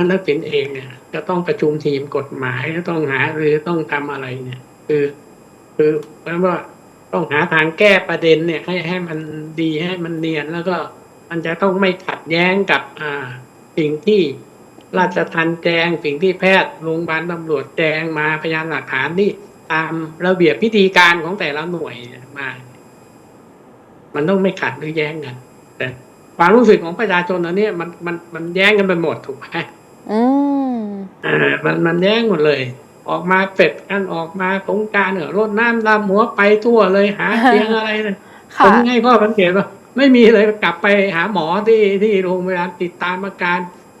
ท่านทักษิณเองเนี่ย จะต้องประชุมทีมกฎหมายจะต้องหาหรือต้องทำอะไรเนี่ย คือ คือแปลว่าต้องหาทางแก้ประเด็นเนี่ย ให้ให้มันดีให้มันเนียนแล้วก็มันจะต้องไม่ขัดแย้งกับอ่าสิ่งที่ราชทันแจ้งสิ่งที่แพทย์โรงพยาบาลตำรวจแจ้งมาพยานหลักฐานที่ตามระเบียบพิธีการของแต่ละหน่วยเนี่ยมา มันต้องไม่ขัดหรือแย้งกันแต่ความรู้สึกของประชาชนตอนนี้มันมันมันแย้งกันไปหมดถูกไหม อืมอ่ามันมันแย้งหมดเลย ออกมาเป็ดกันออกมาสงกรารเออรดน้ำดำหัวไปทั่วเลยหาเตียงอะไรเลยผค่ะมให้ข้อสังเกตว่าไม่มีเลยกลับไปหาหมอที่ที่โรงพยาบาลติดตามอาการ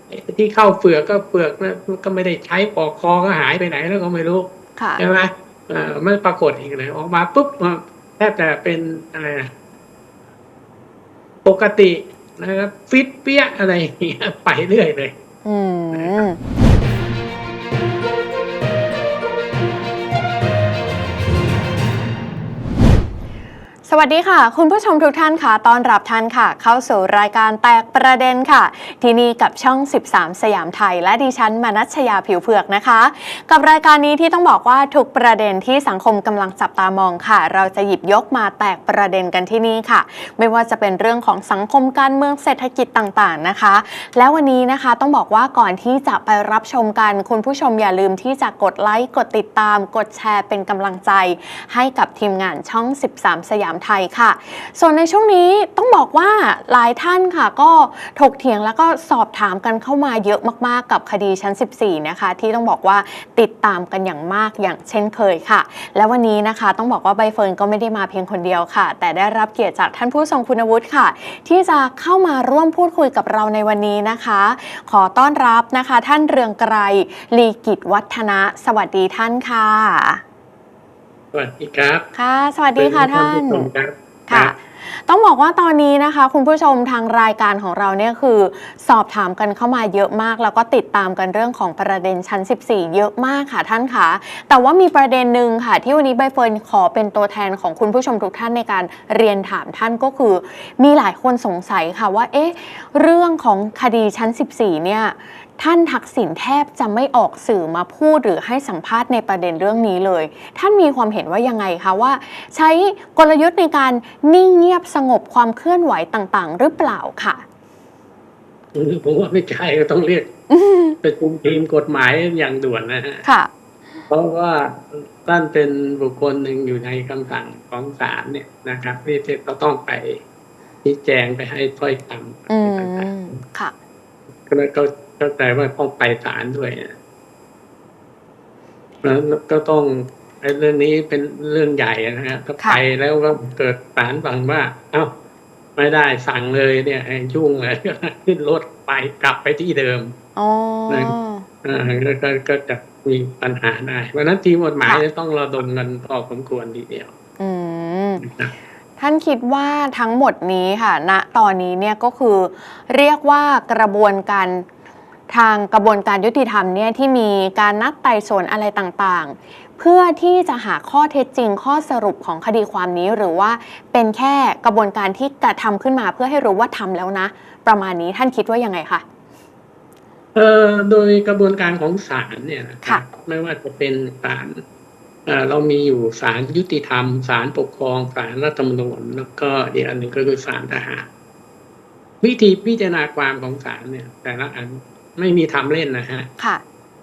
ไอ้ที่เข้าเฟือกก็เฟือกนะก็ไม่ได้ใช้ปอกคอก็หายไปไหนแล้วก็ไม่รู้ค่ะใช่ไหมเออไม่ปรากฏอีกเลย ออกมาปุ๊บอะแทบจะเป็นอะไรนะปกตินะครับฟิตเปี้ยอะไรอย่างเงี้ยไปเรื่อยเลย อืม วัสดีค่ะ คุณผู้ชมทุกท่านค่ะต้อนรับท่านค่ะ เข้าสู่รายการแตกประเด็นค่ะ ที่นี่กับช่อง 13 สยามไทย และดิฉันมนัชยาผิวเผือกนะคะ กับรายการนี้ที่ต้องบอกว่าทุกประเด็นที่สังคมกำลังจับตามองค่ะ เราจะหยิบยกมาแตกประเด็นกันที่นี่ค่ะ ไม่ว่าจะเป็นเรื่องของสังคมการเมืองเศรษฐกิจต่างๆนะคะ แล้ววันนี้นะคะต้องบอกว่าก่อนที่จะไปรับชมกันคุณผู้ชมอย่าลืมที่จะกดไลค์กดติดตาม กดแชร์เป็นกำลังใจ ให้กับทีมงานช่อง 13 สยามไทยค่ะ ส่วนในช่วงนี้ต้องบอกว่าหลายท่านค่ะ ก็ถกเถียงแล้วก็สอบถามกันเข้ามาเยอะมากๆกับคดีชั้น 14 นะคะ ที่ต้องบอกว่าติดตามกันอย่างมากอย่างเช่นเคยค่ะ และวันนี้นะคะต้องบอกว่าใบเฟิร์นก็ไม่ได้มาเพียงคนเดียวค่ะ แต่ได้รับเกียรติจากท่านผู้ทรงคุณวุฒิค่ะ ที่จะเข้ามาร่วมพูดคุยกับเราในวันนี้นะคะ ขอต้อนรับนะคะ ท่านเรืองไกรลีกิจวัฒนะ สวัสดีท่านค่ะ สวัสดีครับ ค่ะ สวัสดีค่ะท่านผู้ชมครับค่ะ ต้องบอกว่าตอนนี้นะคะ คุณผู้ชมทางรายการของเราเนี่ยคือ สอบถามกันเข้ามาเยอะมาก แล้วก็ติดตามกันเรื่องของประเด็นชั้น 14 เยอะมากค่ะท่านคะแต่ว่ามีประเด็นหนึ่งค่ะ ที่วันนี้ใบเฟิร์นขอเป็นตัวแทนของคุณผู้ชมทุกท่านในการเรียนถามท่านก็คือ มีหลายคนสงสัยค่ะว่า เอ๊ะ เรื่องของคดีชั้น 14 เนี่ย ท่านทักษิณแทบจะไม่ออกสื่อมาพูดหรือให้สัมภาษณ์ในประเด็นเรื่องนี้เลย ท่านมีความเห็นว่ายังไงคะว่า ใช้กลยุทธ์ในการนิ่งเงียบสงบความเคลื่อนไหวต่างๆ หรือเปล่าค่ะผมว่าไม่ใช่ก็ต้องเรียกประชุมทีมกฎหมายอย่างด่วนนะฮะค่ะเพราะว่าท่านเป็นบุคคลหนึ่งอยู่ในคำสั่งของศาลเนี่ยนะครับที่จะต้องไปชี้แจงไปให้ถ้อยคำอืต่างมค่ะๆก็ ก็เข้าใจว่าต้องไปศาลด้วยนะแล้วก็ต้องไอ้เรื่องนี้เป็นเรื่องใหญ่นะฮะถ้าค่ะไปแล้วก็เกิดศาลฟังว่า เอ้า ไม่ได้สั่งเลยเนี่ยยุ่งเลยขึ้นรถไปกลับไปที่เดิมอ๋ออ่าก็ก็ก็จะมีปัญหาได้เพราะฉะนั้นทีมกฎหมายค่ะจะต้องระดมกันพอสมควรทีเดียว อืมนะครับท่านคิดว่าทั้งหมดนี้ค่ะณตอนนี้เนี่ยก็คือเรียกว่ากระบวนการ ทางกระบวนการยุติธรรมเนี่ยที่มีการนัดไต่สวนอะไรต่างๆ เพื่อที่จะหาข้อเท็จจริงข้อสรุปของคดีความนี้หรือว่าเป็นแค่กระบวนการที่กระทำขึ้นมาเพื่อให้รู้ว่าทำแล้วนะ ประมาณนี้ท่านคิดว่ายังไงคะเอ่อโดยกระบวนการของศาลเนี่ยนะครัค่ะบไม่ว่าจะเป็นศาลเอ่อเรามีอยู่ศาลยุติธรรมศาลปกครองศาลรัฐธรรมนูญแล้วก็อีกอันหนึ่งก็คือศาลทหารวิธีพิจารณาความของศาลเนี่ย แต่ละอัน ไม่มีทำเล่นนะฮะค่ะ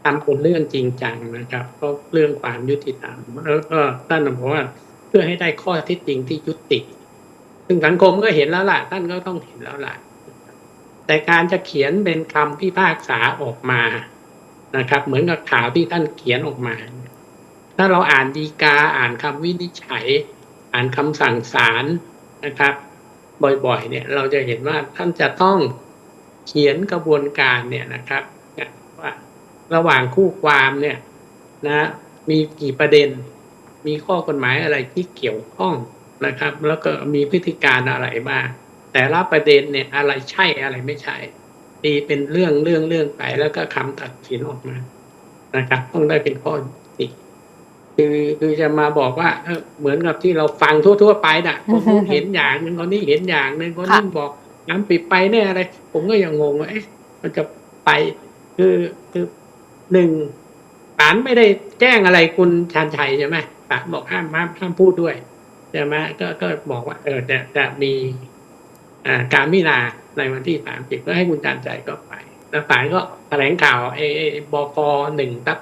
ทำเป็นเรื่องจริงจังนะครับเพราะเรื่องความยุติธรรมแล้วก็ท่านบอกว่าเพื่อให้ได้ข้อเท็จจริงที่ยุติ ซึ่งสังคมก็เห็นแล้วล่ะ ท่านก็ต้องเห็นแล้วล่ะ แต่การจะเขียนเป็นคำพิพากษาออกมานะครับ เหมือนกับข่าวที่ท่านเขียนออกมา ถ้าเราอ่านดีกาอ่านคำวินิจฉัย อ่านคำสั่งศาลนะครับ บ่อยๆ เนี่ย เราจะเห็นว่าท่านจะต้อง เขียนกระบวนการเนี่ยนะครับว่าระหว่างคู่ความเนี่ยนะมีกี่ประเด็น มีข้อกฎหมายอะไรที่เกี่ยวข้องนะครับ แล้วก็มีพฤติการอะไรบ้างแต่ละประเด็นเนี่ยอะไรใช่อะไรไม่ใช่ตีเป็นเรื่องเรื่องเรื่องไปแล้วก็คำตัดสินออกมานะครับ ต้องได้เป็นข้อติคือคือจะมาบอกว่าเออเหมือนกับที่เราฟังทั่ว ๆ ไปน่ะคนนู้นเห็นอย่างนึงคนนี้เห็นอย่างนึงคนนี้บอก น้ำปิดไปเนี่ยอะไร ผมก็ยังงงว่าเอ๊ะมันจะไป คือคือหนึ่งศาลไม่ได้แจ้งอะไรคุณชาญชัยใช่ไหมศาลบอกห้ามห้ามห้ามพูดด้วยใช่ไหมก็ก็บอกว่า เออจะจะมีอ่าการพิจารณาในวันที่สามสิบก็ให้คุณชาญชัยก็ไป แล้วศาลก็แถลงข่าวไอ้ไอ้บกหนึ่งตับ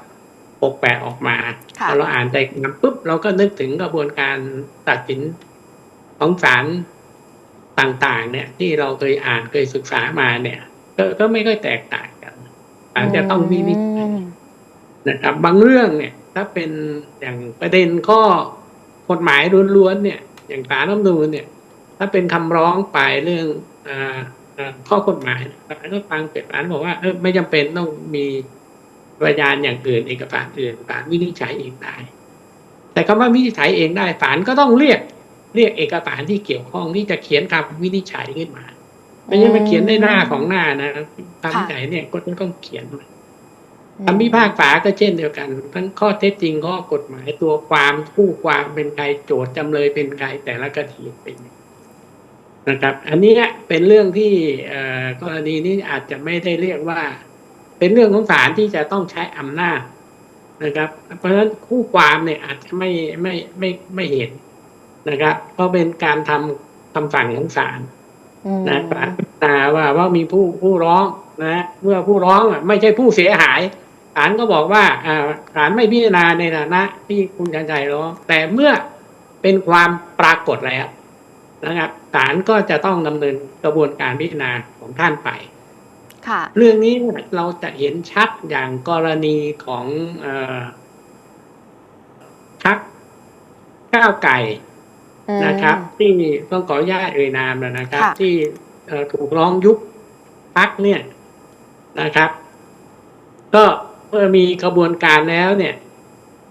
หกแปดออกมาค่ะพอเราอ่านใจความปุ๊บเราก็นึกถึงกระบวนการตัดสินของศาล ต่างๆ เนี่ย ที่เราเคยอ่านเคยศึกษามาเนี่ย ก็ก็ไม่ค่อยแตกต่างกันศาลจะต้องวินิจฉัยนะครับ บางเรื่องเนี่ย ถ้าเป็นอย่างประเด็นข้อกฎหมายล้วนๆเนี่ย อย่างศาลรัฐมนูญเนี่ย ถ้าเป็นคำร้องไปเรื่องอ่าอ่าข้อกฎหมายศาลก็ฟังเสร็จศาลบอกว่าเออไม่จำเป็นต้องมีพยานอย่างอื่นเอกสารอื่นศาลวินิจฉัยเองได้ แต่คำว่าวินิจฉัยเองได้ศาลก็ต้องเรียก เรียกเอกสารที่เกี่ยวข้องที่จะเขียนคำวินิจฉัยขึ้นมาไม่ใช่มาเขียนในหน้าของหน้านะคำวินิจฉัยเนี่ยก็ต้องเขียนมาคำพิพากษาก็เช่นเดียวกัน ทั้งข้อเท็จจริงข้อกฎหมายตัวความผู้ความเป็นใครโจทย์จำเลยเป็นใครแต่ละคดีเป็นนะครับ อันนี้เป็นเรื่องที่กรณีนี้อาจจะไม่ได้เรียกว่า เป็นเรื่องของศาลที่จะต้องใช้อำนาจนะครับ เพราะฉะนั้นคู่ความเนี่ยอาจจะไม่ไม่ไม่ไม่เห็น นะครับเพราะเป็นการทำคำสั่งของศาลอืมนะศาลพิจารณาว่าว่ามีผู้ผู้ร้องนะเมื่อผู้ร้องอะไม่ใช่ผู้เสียหายศาลก็บอกว่าอ่าศาลไม่พิจารณาในฐานะที่คุณชันชัยร้องแต่เมื่อเป็นความปรากฏแล้วนะครับศาลก็จะต้องดำเนินกระบวนการพิจารณาของท่านไปค่ะเรื่องนี้เนี่ยเราจะเห็นชัดอย่างกรณีของเออพักก้าวไก่อืม นะครับ ที่ต้องขออนุญาตเอ่ยนามแล้วนะครับค่ะที่เอ่อถูกร้องยุบพักเนี่ยนะครับ ก็เมื่อมีกระบวนการแล้วเนี่ย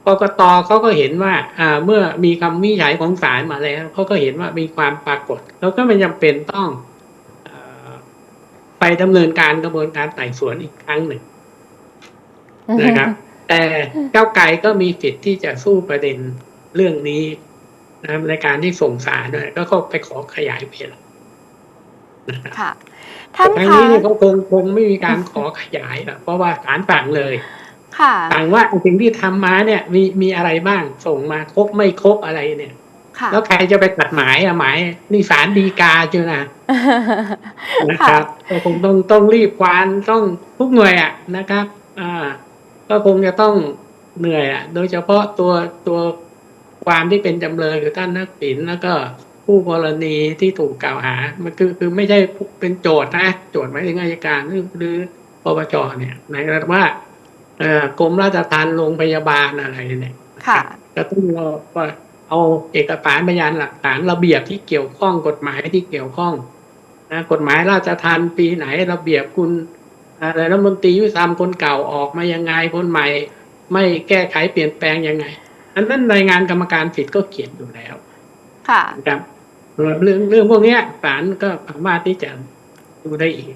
กกตเขาก็เห็นว่า อ่า เมื่อมีคำวินิจฉัยของศาลมาแล้วเขาก็เห็นว่ามีความปรากฏ แล้วก็ไม่จำเป็นต้องเอ่อไปดำเนินการกระบวนการไต่สวนอีกครั้งหนึ่งนะครับ แต่ก้าวไกลก็มีสิทธิ์ที่จะสู้ประเด็นเรื่องนี้ นะครับในการที่ส่งสารด้วยก็เขาไปขอขยายเวลานะครับค่ะท่านทางคะนี้เนี่ยเขาคงคงไม่มีการขอขยายหรอกเพราะว่าศาลสั่งเลย ค่ะสั่งว่าสิ่งที่ทำมาเนี่ย มีมีอะไรบ้างส่งมาครบไม่ครบอะไรเนี่ยค่ะแล้วใครจะไปตัดหมายอะหมายนี่ศาลดีกาเจ้านะนะครับก็คงต้องต้องรีบควานต้องทุกหน่วยอะนะครับ อ่า ก็คงจะต้องเหนื่อยอะ โดยเฉพาะตัวตัว ความที่เป็นจำเลยคือท่านนักสินแล้วก็ผู้กรณีที่ถูกกล่าวหา มันคือคือไม่ใช่เป็นโจทย์นะ โจทย์หมายถึงอายการหรือหรือปปชเนี่ยหมายถึงว่าเอ่อกรมราชทัณฑ์โรงพยาบาลอะไรเนี่ยค่ะก็ต้องรอว่าเอาเอกสารพยานหลักฐานระเบียบที่เกี่ยวข้องกฎหมายที่เกี่ยวข้องนะกฎหมายราชทัณฑ์ปีไหนระเบียบคุณอะไรรัฐมนตรียุติธรรมคนเก่าออกมายังไงคนใหม่ ไม่แก้ไขเปลี่ยนแปลงยังไง อันนั้นรายงานกรรมการสิทธิ์ก็เขียนอยู่แล้ว ค่ะนะครับเรื่องเรื่องพวกเนี้ยศาลก็สามารถที่จะดูได้อีก